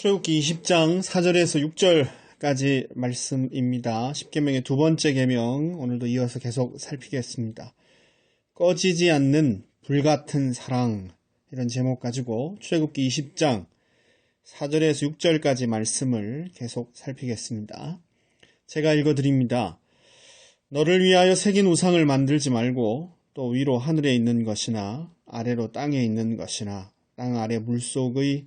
출애굽기 20장 4절에서 6절까지 말씀입니다. 10계명의 두 번째 계명 오늘도 이어서 계속 살피겠습니다. 꺼지지 않는 불같은 사랑 이런 제목 가지고 출애굽기 20장 4절에서 6절까지 말씀을 계속 살피겠습니다. 제가 읽어 드립니다. 너를 위하여 새긴 우상을 만들지 말고 또 위로 하늘에 있는 것이나 아래로 땅에 있는 것이나 땅 아래 물속의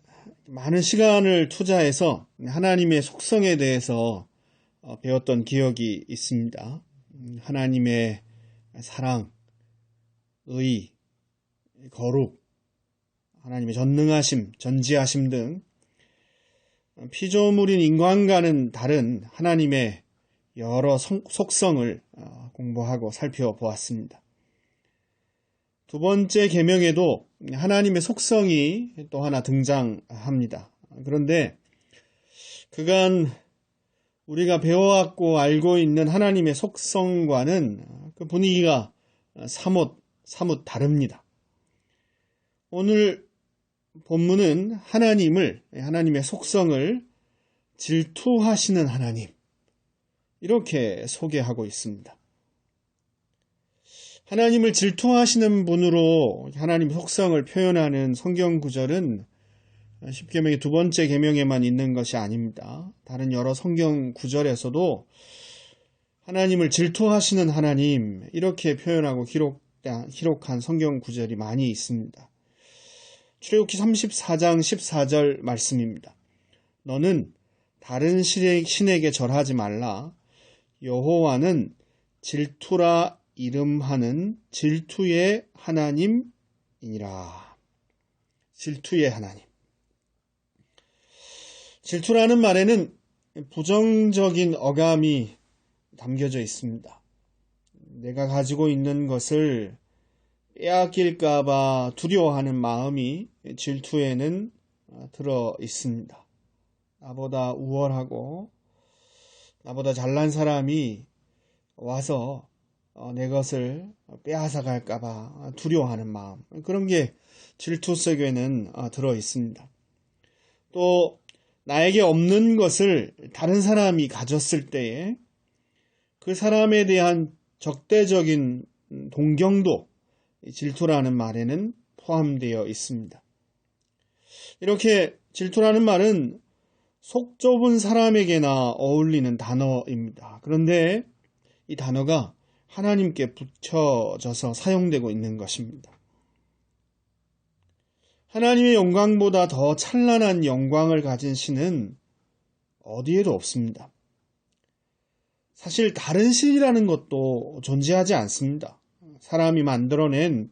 많은 시간을 투자해서 하나님의 속성에 대해서 어, 배웠던 기억이 있습니다. 음, 하나님의 사랑, 의, 거룩, 하나님의 전능하심, 전지하심 등 피조물인 인간과는 다른 하나님의 여러 속성을 어, 공부하고 살펴보았습니다. 두 번째 계명에도 하나님의 속성이 또 하나 등장합니다. 그런데 그간 우리가 배워왔고 알고 있는 하나님의 속성과는 그 분위기가 사뭇, 사뭇 다릅니다. 오늘 본문은 하나님을, 하나님의 속성을 질투하시는 하나님, 이렇게 소개하고 있습니다. 하나님을 질투하시는 분으로 하나님 속성을 표현하는 성경 구절은 십계명의 두 번째 계명에만 있는 것이 아닙니다. 다른 여러 성경 구절에서도 하나님을 질투하시는 하나님 이렇게 표현하고 기록, 기록한 성경 구절이 많이 있습니다. 출애굽기 34장 14절 말씀입니다. 너는 다른 신에게 절하지 말라. 여호와는 질투라 이름하는 질투의 하나님이니라. 질투의 하나님. 질투라는 말에는 부정적인 어감이 담겨져 있습니다. 내가 가지고 있는 것을 빼앗길까봐 두려워하는 마음이 질투에는 들어 있습니다. 나보다 우월하고 나보다 잘난 사람이 와서 어, 내 것을 빼앗아 갈까봐 두려워하는 마음 그런 게 질투 속에는 어, 들어 있습니다. 또 나에게 없는 것을 다른 사람이 가졌을 때에 그 사람에 대한 적대적인 동경도 질투라는 말에는 포함되어 있습니다. 이렇게 질투라는 말은 속 좁은 사람에게나 어울리는 단어입니다. 그런데 이 단어가 하나님께 붙여져서 사용되고 있는 것입니다. 하나님의 영광보다 더 찬란한 영광을 가진 신은 어디에도 없습니다. 사실 다른 신이라는 것도 존재하지 않습니다. 사람이 만들어낸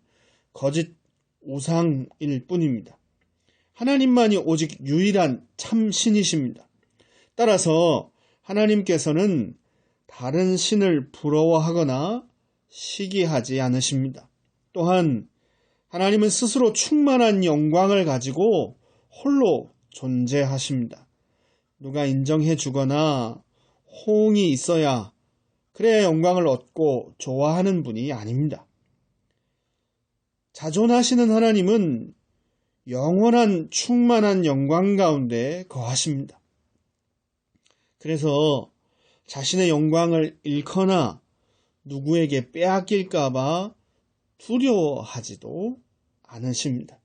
거짓 우상일 뿐입니다. 하나님만이 오직 유일한 참 신이십니다. 따라서 하나님께서는 다른 신을 부러워하거나 시기하지 않으십니다. 또한 하나님은 스스로 충만한 영광을 가지고 홀로 존재하십니다. 누가 인정해 주거나 호응이 있어야 그래야 영광을 얻고 좋아하는 분이 아닙니다. 자존하시는 하나님은 영원한 충만한 영광 가운데 거하십니다. 그래서 자신의 영광을 잃거나 누구에게 빼앗길까봐 두려워하지도 않으십니다.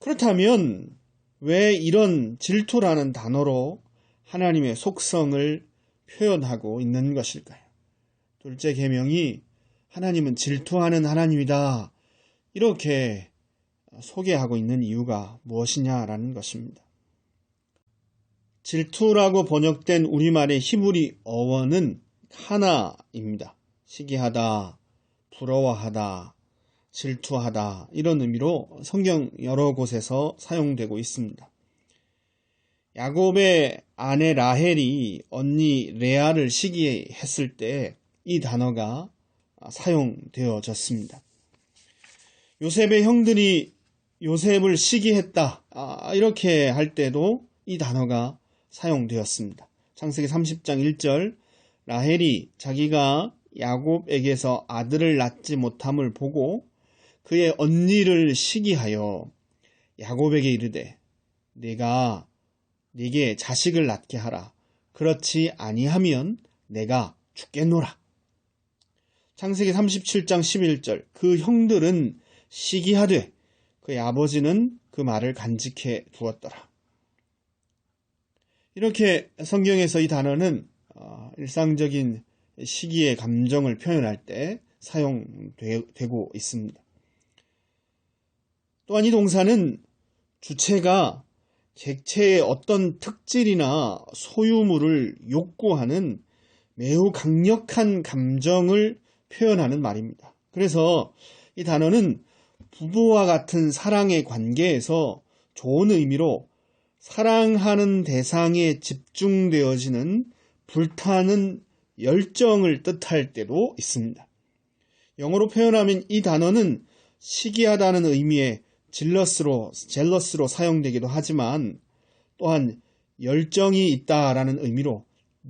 그렇다면 왜 이런 질투라는 단어로 하나님의 속성을 표현하고 있는 것일까요? 둘째 계명이 하나님은 질투하는 하나님이다. 이렇게 소개하고 있는 이유가 무엇이냐라는 것입니다. 질투라고 번역된 우리말의 히브리 어원은 하나입니다. 시기하다, 부러워하다, 질투하다 이런 의미로 성경 여러 곳에서 사용되고 있습니다. 야곱의 아내 라헬이 언니 레아를 시기했을 때 이 단어가 사용되어졌습니다. 요셉의 형들이 요셉을 시기했다. 아, 이렇게 할 때도 이 단어가 사용되었습니다. 창세기 30장 1절 라헬이 자기가 야곱에게서 아들을 낳지 못함을 보고 그의 언니를 시기하여 야곱에게 이르되 내가 네게 자식을 낳게 하라. 그렇지 아니하면 내가 죽겠노라. 창세기 37장 11절 그 형들은 시기하되 그의 아버지는 그 말을 간직해 두었더라. 이렇게 성경에서 이 단어는 어, 일상적인 시기의 감정을 표현할 때 사용되고 있습니다. 또한 이 동사는 주체가 객체의 어떤 특질이나 소유물을 욕구하는 매우 강력한 감정을 표현하는 말입니다. 그래서 이 단어는 부부와 같은 사랑의 관계에서 좋은 의미로 사랑하는 대상에 집중되어지는 불타는 열정을 뜻할 때도 있습니다. 영어로 표현하면 이 단어는 시기하다는 의미의 질러스로, 젤러스로 사용되기도 하지만 또한 열정이 있다라는 의미로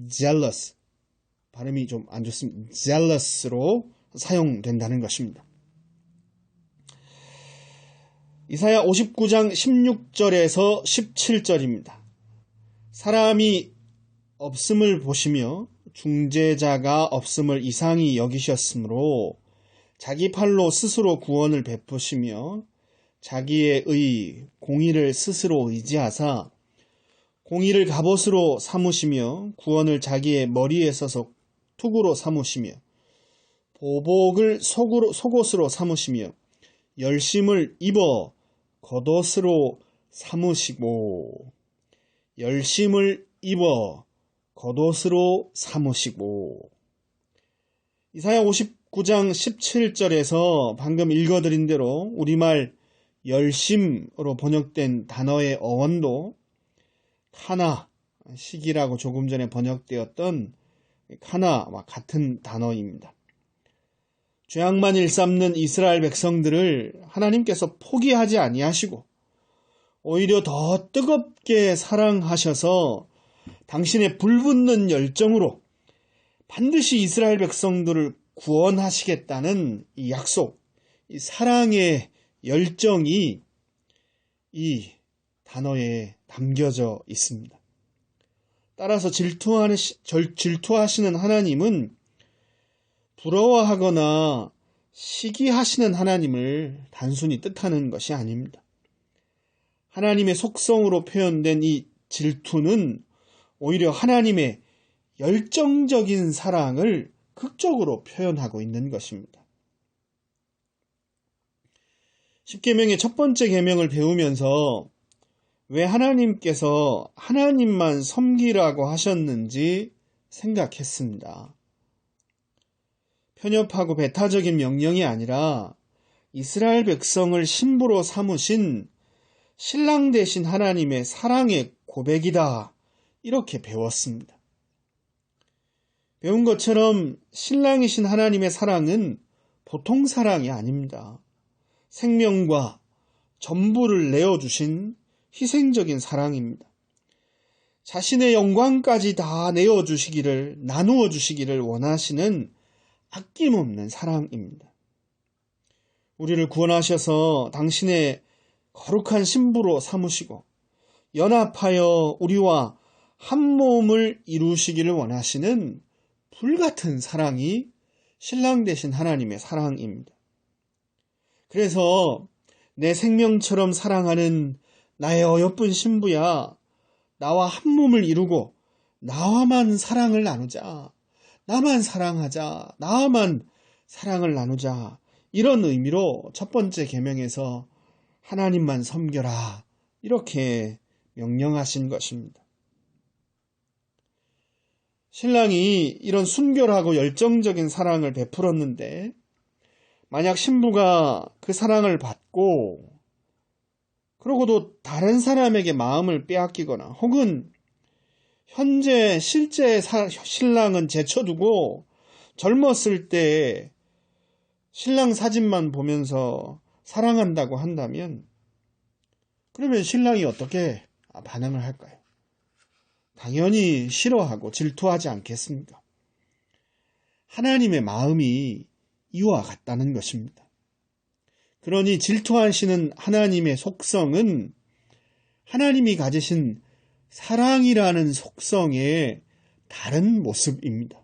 jealous, 발음이 좀 안 좋습니다. jealous로 사용된다는 것입니다. 이사야 59장 16절에서 17절입니다. 사람이 없음을 보시며 중재자가 없음을 이상히 여기셨으므로 자기 팔로 스스로 구원을 베푸시며 자기의 의 공의를 스스로 의지하사 공의를 갑옷으로 삼으시며 구원을 자기의 머리에 써서 투구로 삼으시며 보복을 속으로, 속옷으로 삼으시며 열심을 입어 겉옷으로 삼으시고 열심을 입어 겉옷으로 삼으시고 이사야 59장 17절에서 방금 읽어드린 대로 우리말 열심으로 번역된 단어의 어원도 카나 시기라고 조금 전에 번역되었던 카나와 같은 단어입니다. 죄악만 일삼는 이스라엘 백성들을 하나님께서 포기하지 아니하시고 오히려 더 뜨겁게 사랑하셔서 당신의 불붙는 열정으로 반드시 이스라엘 백성들을 구원하시겠다는 이 약속, 이 사랑의 열정이 이 단어에 담겨져 있습니다. 따라서 질투하는, 질투하시는 하나님은 부러워하거나 시기하시는 하나님을 단순히 뜻하는 것이 아닙니다. 하나님의 속성으로 표현된 이 질투는 오히려 하나님의 열정적인 사랑을 극적으로 표현하고 있는 것입니다. 10계명의 첫 번째 계명을 배우면서 왜 하나님께서 하나님만 섬기라고 하셨는지 생각했습니다. 편협하고 배타적인 명령이 아니라 이스라엘 백성을 신부로 삼으신 신랑 대신 하나님의 사랑의 고백이다. 이렇게 배웠습니다. 배운 것처럼 신랑이신 하나님의 사랑은 보통 사랑이 아닙니다. 생명과 전부를 내어주신 희생적인 사랑입니다. 자신의 영광까지 다 내어주시기를, 나누어 주시기를 원하시는 아낌없는 사랑입니다. 우리를 구원하셔서 당신의 거룩한 신부로 삼으시고 연합하여 우리와 한 몸을 이루시기를 원하시는 불같은 사랑이 신랑 되신 하나님의 사랑입니다. 그래서 내 생명처럼 사랑하는 나의 어여쁜 신부야, 나와 한 몸을 이루고 나와만 사랑을 나누자. 나만 사랑하자. 나만 사랑을 나누자. 이런 의미로 첫 번째 계명에서 하나님만 섬겨라. 이렇게 명령하신 것입니다. 신랑이 이런 순결하고 열정적인 사랑을 베풀었는데 만약 신부가 그 사랑을 받고 그러고도 다른 사람에게 마음을 빼앗기거나 혹은 현재 실제 신랑은 제쳐두고 젊었을 때 신랑 사진만 보면서 사랑한다고 한다면 그러면 신랑이 어떻게 반응을 할까요? 당연히 싫어하고 질투하지 않겠습니까? 하나님의 마음이 이와 같다는 것입니다. 그러니 질투하시는 하나님의 속성은 하나님이 가지신 사랑이라는 속성의 다른 모습입니다.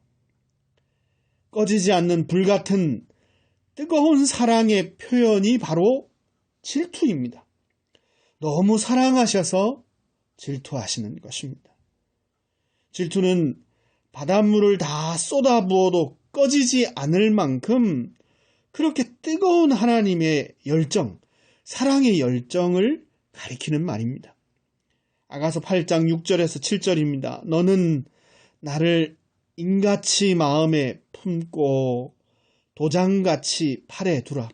꺼지지 않는 불같은 뜨거운 사랑의 표현이 바로 질투입니다. 너무 사랑하셔서 질투하시는 것입니다. 질투는 바닷물을 다 쏟아부어도 꺼지지 않을 만큼 그렇게 뜨거운 하나님의 열정, 사랑의 열정을 가리키는 말입니다. 아가서 8장 6절에서 7절입니다. 너는 나를 인같이 마음에 품고 도장같이 팔에 두라.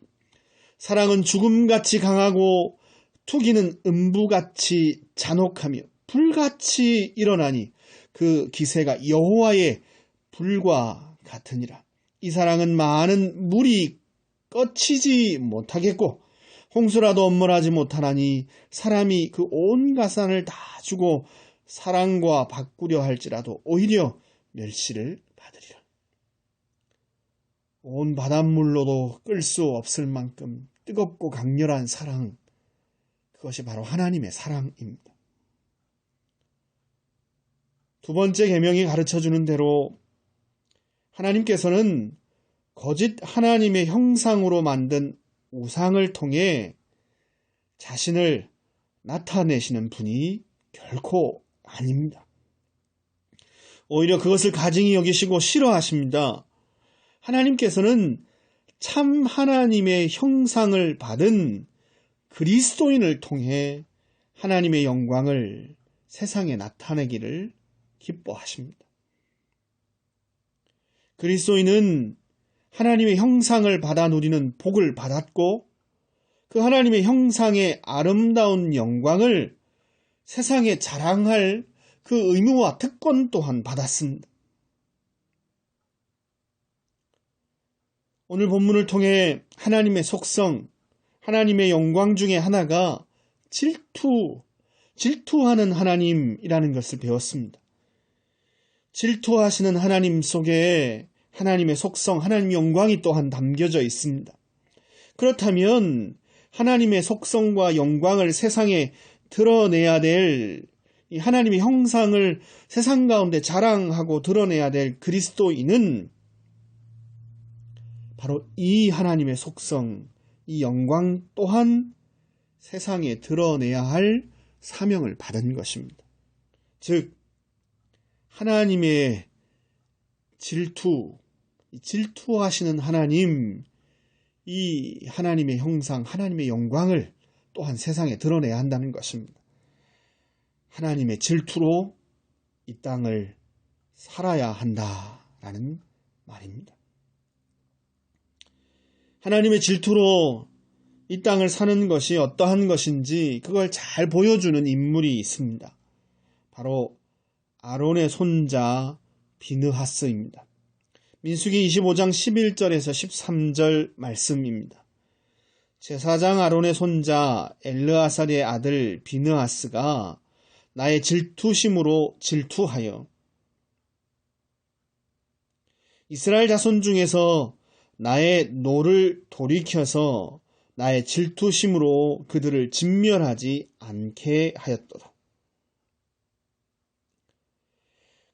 사랑은 죽음같이 강하고 투기는 음부같이 잔혹하며 불같이 일어나니 그 기세가 여호와의 불과 같으니라. 이 사랑은 많은 물이 꺼치지 못하겠고 홍수라도 엄물하지 못하나니 사람이 그 온 가산을 다 주고 사랑과 바꾸려 할지라도 오히려 멸시를 받으리라. 온 바닷물로도 끌 수 없을 만큼 뜨겁고 강렬한 사랑, 그것이 바로 하나님의 사랑입니다. 두 번째 계명이 가르쳐 주는 대로 하나님께서는 거짓 하나님의 형상으로 만든 우상을 통해 자신을 나타내시는 분이 결코 아닙니다. 오히려 그것을 가증히 여기시고 싫어하십니다. 하나님께서는 참 하나님의 형상을 받은 그리스도인을 통해 하나님의 영광을 세상에 나타내기를 기뻐하십니다. 그리스도인은 하나님의 형상을 받아 누리는 복을 받았고 그 하나님의 형상의 아름다운 영광을 세상에 자랑할 그 의무와 특권 또한 받았습니다. 오늘 본문을 통해 하나님의 속성, 하나님의 영광 중에 하나가 질투, 질투하는 하나님이라는 것을 배웠습니다. 질투하시는 하나님 속에 하나님의 속성, 하나님의 영광이 또한 담겨져 있습니다. 그렇다면 하나님의 속성과 영광을 세상에 드러내야 될 하나님의 형상을 세상 가운데 자랑하고 드러내야 될 그리스도인은 바로 이 하나님의 속성, 이 영광 또한 세상에 드러내야 할 사명을 받은 것입니다. 즉, 하나님의 질투, 질투하시는 하나님, 이 하나님의 형상, 하나님의 영광을 또한 세상에 드러내야 한다는 것입니다. 하나님의 질투로 이 땅을 살아야 한다라는 말입니다. 하나님의 질투로 이 땅을 사는 것이 어떠한 것인지 그걸 잘 보여주는 인물이 있습니다. 바로 아론의 손자 비느하스입니다. 민수기 25장 11절에서 13절 말씀입니다. 제사장 아론의 손자 엘르아살의 아들 비느하스가 나의 질투심으로 질투하여 이스라엘 자손 중에서 나의 노를 돌이켜서 나의 질투심으로 그들을 진멸하지 않게 하였도다.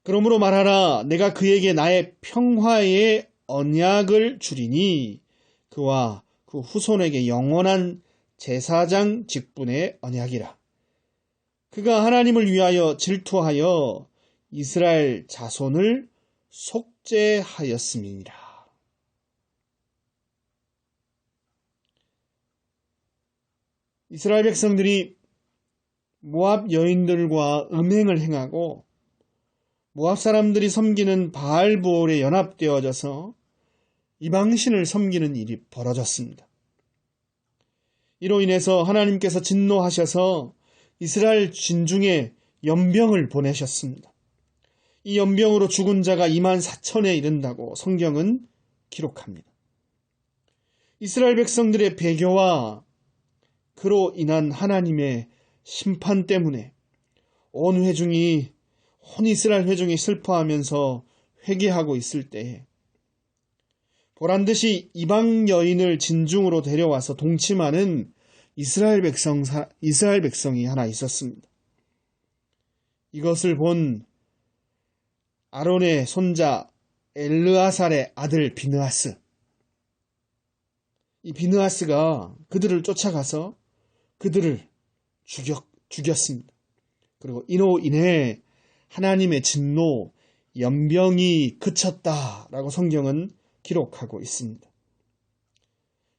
그러므로 말하라 내가 그에게 나의 평화의 언약을 주리니 그와 그 후손에게 영원한 제사장 직분의 언약이라. 그가 하나님을 위하여 질투하여 이스라엘 자손을 속죄하였음이니라. 이스라엘 백성들이 모압 여인들과 음행을 행하고 모압 사람들이 섬기는 바알부올에 연합되어져서 이방신을 섬기는 일이 벌어졌습니다. 이로 인해서 하나님께서 진노하셔서 이스라엘 진중에 연병을 보내셨습니다. 이 연병으로 죽은 자가 2만 4천에 이른다고 성경은 기록합니다. 이스라엘 백성들의 배교와 그로 인한 하나님의 심판 때문에 온 회중이 온 이스라엘 회중이 슬퍼하면서 회개하고 있을 때에 보란 듯이 이방 여인을 진중으로 데려와서 동침하는 이스라엘 백성 이스라엘 백성이 하나 있었습니다. 이것을 본 아론의 손자 엘르아살의 아들 비느하스 이 비느하스가 그들을 쫓아가서 그들을 죽였, 죽였습니다. 그리고 이로 인해 하나님의 진노, 연병이 그쳤다라고 성경은 기록하고 있습니다.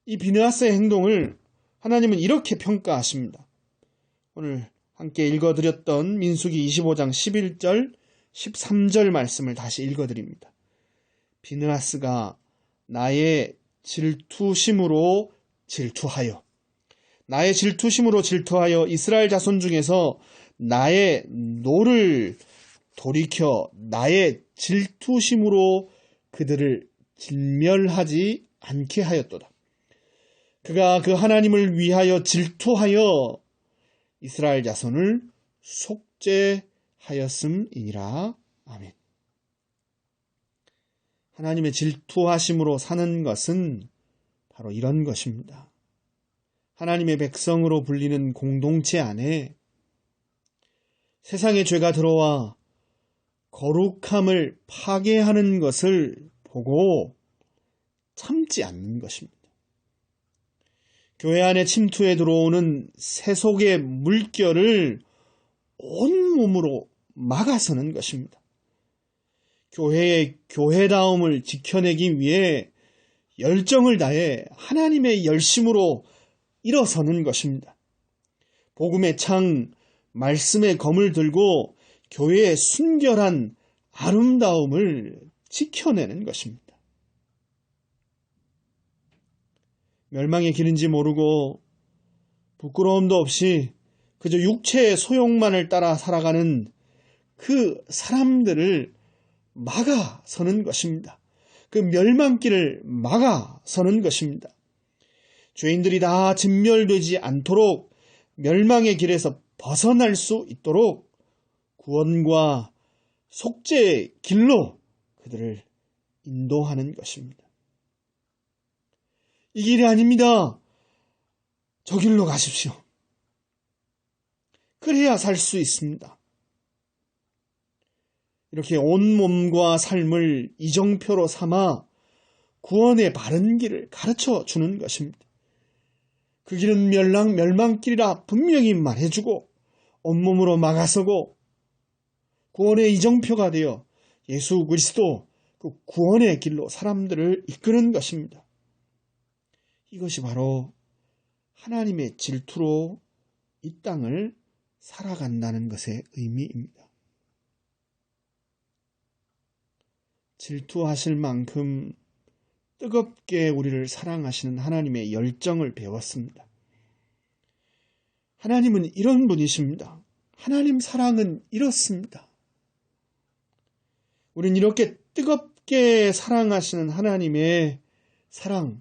이 비느하스의 행동을 하나님은 이렇게 평가하십니다. 오늘 함께 읽어드렸던 민수기 25장 11절, 13절 말씀을 다시 읽어드립니다. 비느하스가 나의 질투심으로 질투하여 나의 질투심으로 질투하여 이스라엘 자손 중에서 나의 노를 돌이켜 나의 질투심으로 그들을 진멸하지 않게 하였도다. 그가 그 하나님을 위하여 질투하여 이스라엘 자손을 속죄하였음이니라. 아멘. 하나님의 질투하심으로 사는 것은 바로 이런 것입니다. 하나님의 백성으로 불리는 공동체 안에 세상의 죄가 들어와 거룩함을 파괴하는 것을 보고 참지 않는 것입니다. 교회 안에 침투해 들어오는 세속의 물결을 온몸으로 막아서는 것입니다. 교회의 교회다움을 지켜내기 위해 열정을 다해 하나님의 열심으로 일어서는 것입니다. 복음의 창, 말씀의 검을 들고 교회의 순결한 아름다움을 지켜내는 것입니다. 멸망의 길인지 모르고 부끄러움도 없이 그저 육체의 소용만을 따라 살아가는 그 사람들을 막아서는 것입니다. 그 멸망길을 막아서는 것입니다. 죄인들이 다 진멸되지 않도록 멸망의 길에서 벗어날 수 있도록 구원과 속죄의 길로 그들을 인도하는 것입니다. 이 길이 아닙니다. 저 길로 가십시오. 그래야 살 수 있습니다. 이렇게 온 몸과 삶을 이정표로 삼아 구원의 바른 길을 가르쳐 주는 것입니다. 그 길은 멸망, 멸망길이라 분명히 말해주고 온몸으로 막아서고 구원의 이정표가 되어 예수 그리스도 그 구원의 길로 사람들을 이끄는 것입니다. 이것이 바로 하나님의 질투로 이 땅을 살아간다는 것의 의미입니다. 질투하실 만큼 뜨겁게 우리를 사랑하시는 하나님의 열정을 배웠습니다. 하나님은 이런 분이십니다. 하나님 사랑은 이렇습니다. 우린 이렇게 뜨겁게 사랑하시는 하나님의 사랑,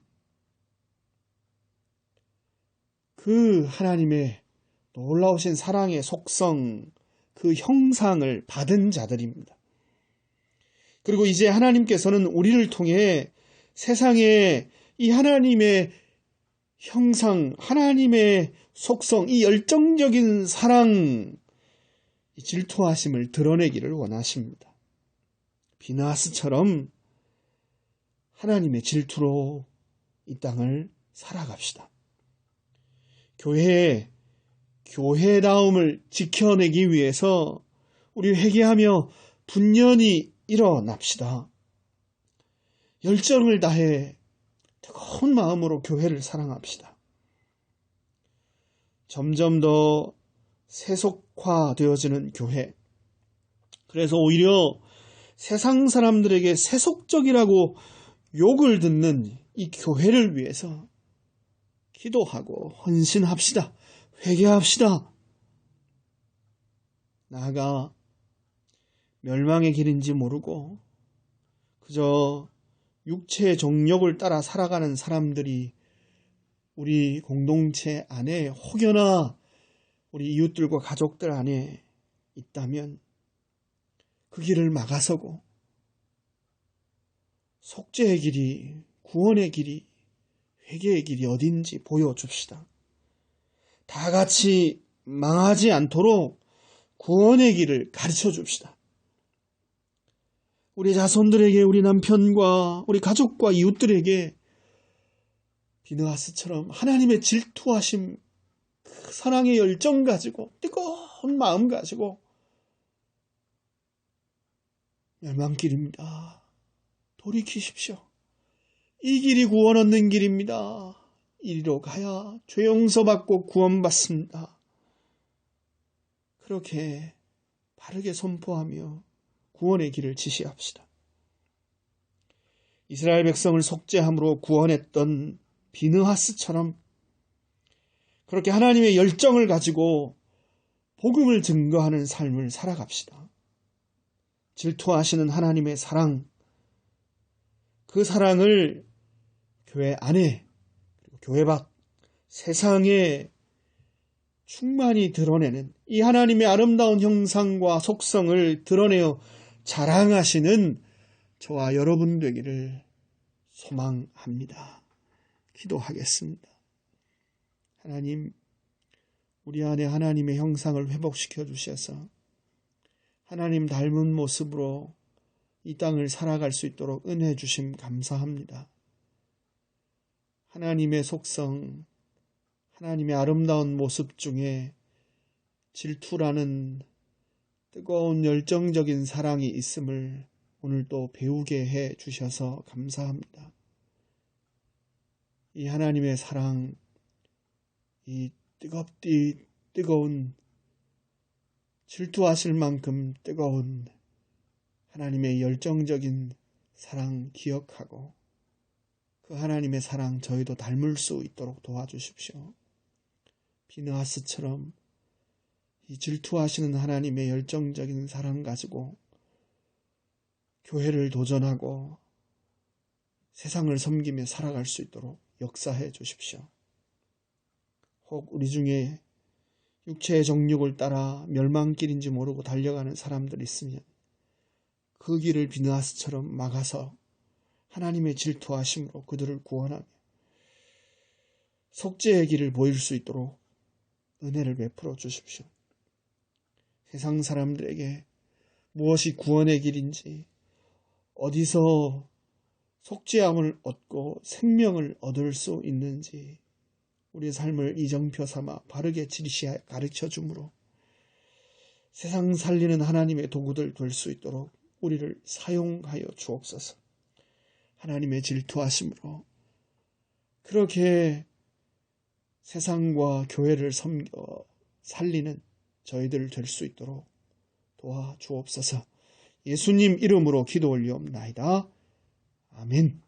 그 하나님의 놀라우신 사랑의 속성, 그 형상을 받은 자들입니다. 그리고 이제 하나님께서는 우리를 통해 세상에 이 하나님의 형상, 하나님의 속성, 이 열정적인 사랑, 이 질투하심을 드러내기를 원하십니다. 비나스처럼 하나님의 질투로 이 땅을 살아갑시다. 교회의 교회다움을 지켜내기 위해서 우리 회개하며 분연히 일어납시다. 열정을 다해 뜨거운 마음으로 교회를 사랑합시다. 점점 더 세속화되어지는 교회. 그래서 오히려 세상 사람들에게 세속적이라고 욕을 듣는 이 교회를 위해서 기도하고 헌신합시다. 회개합시다. 나아가 멸망의 길인지 모르고 그저 육체의 정욕을 따라 살아가는 사람들이 우리 공동체 안에 혹여나 우리 이웃들과 가족들 안에 있다면 그 길을 막아서고 속죄의 길이, 구원의 길이, 회개의 길이 어딘지 보여줍시다. 다 같이 망하지 않도록 구원의 길을 가르쳐 줍시다. 우리 자손들에게, 우리 남편과 우리 가족과 이웃들에게 비느하스처럼 하나님의 질투하심, 그 사랑의 열정 가지고 뜨거운 마음 가지고 멸망길입니다. 돌이키십시오. 이 길이 구원 얻는 길입니다. 이리로 가야 죄 용서받고 구원받습니다. 그렇게 바르게 선포하며 구원의 길을 지시합시다. 이스라엘 백성을 속죄함으로 구원했던 비느하스처럼 그렇게 하나님의 열정을 가지고 복음을 증거하는 삶을 살아갑시다. 질투하시는 하나님의 사랑, 그 사랑을 교회 안에, 교회 밖, 세상에 충만히 드러내는 이 하나님의 아름다운 형상과 속성을 드러내어 자랑하시는 저와 여러분 되기를 소망합니다. 기도하겠습니다. 하나님, 우리 안에 하나님의 형상을 회복시켜 주셔서 하나님 닮은 모습으로 이 땅을 살아갈 수 있도록 은혜 주심 감사합니다. 하나님의 속성, 하나님의 아름다운 모습 중에 질투라는 뜨거운 열정적인 사랑이 있음을 오늘 또 배우게 해 주셔서 감사합니다. 이 하나님의 사랑, 이 뜨겁디 뜨거운 질투하실 만큼 뜨거운 하나님의 열정적인 사랑 기억하고 그 하나님의 사랑 저희도 닮을 수 있도록 도와주십시오. 비느하스처럼 이 질투하시는 하나님의 열정적인 사랑 가지고 교회를 도전하고 세상을 섬기며 살아갈 수 있도록 역사해 주십시오. 혹 우리 중에 육체의 정욕을 따라 멸망길인지 모르고 달려가는 사람들 있으면 그 길을 비느하스처럼 막아서 하나님의 질투하심으로 그들을 구원하며 속죄의 길을 보일 수 있도록 은혜를 베풀어 주십시오. 세상 사람들에게 무엇이 구원의 길인지 어디서 속죄함을 얻고 생명을 얻을 수 있는지 우리의 삶을 이정표 삼아 바르게 지시하 가르쳐 주므로 세상 살리는 하나님의 도구들 될 수 있도록 우리를 사용하여 주옵소서. 하나님의 질투하심으로 그렇게 세상과 교회를 섬겨 살리는 저희들 될 수 있도록 도와주옵소서. 예수님 이름으로 기도 올리옵나이다. 아멘.